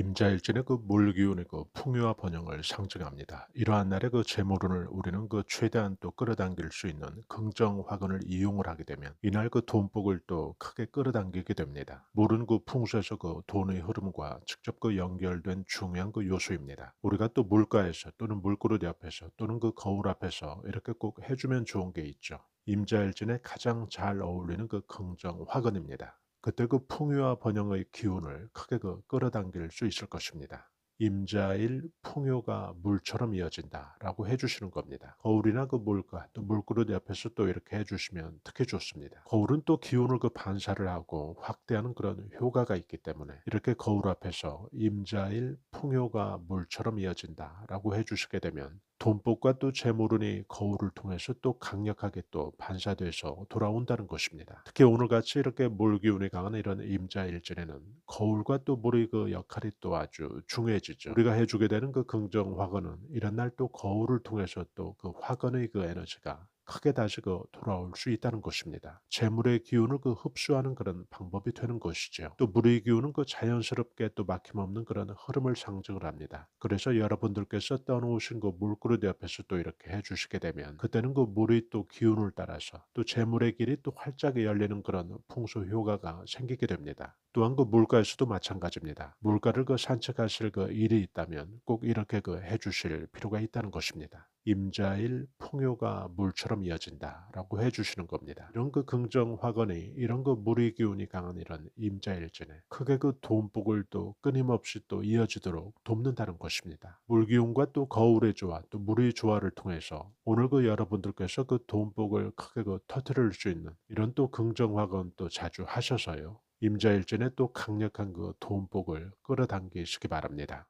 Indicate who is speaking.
Speaker 1: 임자일진의 그 물기운의 그 풍요와 번영을 상징합니다. 이러한 날의 그 재물운을 우리는 그 최대한 또 끌어당길 수 있는 긍정 화근을 이용을 하게 되면 이날 그 돈복을 또 크게 끌어당기게 됩니다. 물은 그 풍수에서 그 돈의 흐름과 직접 그 연결된 중요한 그 요소입니다. 우리가 또 물가에서 또는 물그릇 옆에서 또는 그 거울 앞에서 이렇게 꼭 해주면 좋은 게 있죠. 임자일진에 가장 잘 어울리는 그 긍정 화근입니다. 그때 그 풍요와 번영의 기운을 크게 그 끌어당길 수 있을 것입니다. 임자일 풍요가 물처럼 이어진다라고 해주시는 겁니다. 거울이나 그 물가 또 물그릇 옆에서 또 이렇게 해주시면 특히 좋습니다. 거울은 또 기운을 그 반사를 하고 확대하는 그런 효과가 있기 때문에 이렇게 거울 앞에서 임자일 풍요가 물처럼 이어진다라고 해주시게 되면 돈복과 또 재물운이 거울을 통해서 또 강력하게 또 반사돼서 돌아온다는 것입니다. 특히 오늘같이 이렇게 물기운이 강한 이런 임자일진에는 거울과 또 물의 그 역할이 또 아주 중요해지죠. 우리가 해주게 되는 그 긍정 화건은 이런 날 또 거울을 통해서 또 그 화건의 그 에너지가 크게 다시 그 돌아올 수 있다는 것입니다. 재물의 기운을 그 흡수하는 그런 방법이 되는 것이죠. 또 물의 기운은 그 자연스럽게 또 막힘없는 그런 흐름을 상징을 합니다. 그래서 여러분들께서 떠놓으신 그 물그릇 옆에서 또 이렇게 해주시게 되면 그때는 그 물의 또 기운을 따라서 또 재물의 길이 또 활짝에 열리는 그런 풍수 효과가 생기게 됩니다. 또한 그 물가에서도 마찬가지입니다. 물가를 그 산책하실 그 일이 있다면 꼭 이렇게 그 해주실 필요가 있다는 것입니다. 임자일 풍요가 물처럼 이어진다라고 해주시는 겁니다. 이런 그 긍정 화건이 이런 그 물의 기운이 강한 이런 임자일전에 크게 그 돈복을 또 끊임없이 또 이어지도록 돕는다는 것입니다. 물 기운과 또 거울의 조화 또 물의 조화를 통해서 오늘 그 여러분들께서 그 돈복을 크게 그 터트릴 수 있는 이런 또 긍정 화건 또 자주 하셔서요. 임자일전에 또 강력한 그 돈복을 끌어당기시기 바랍니다.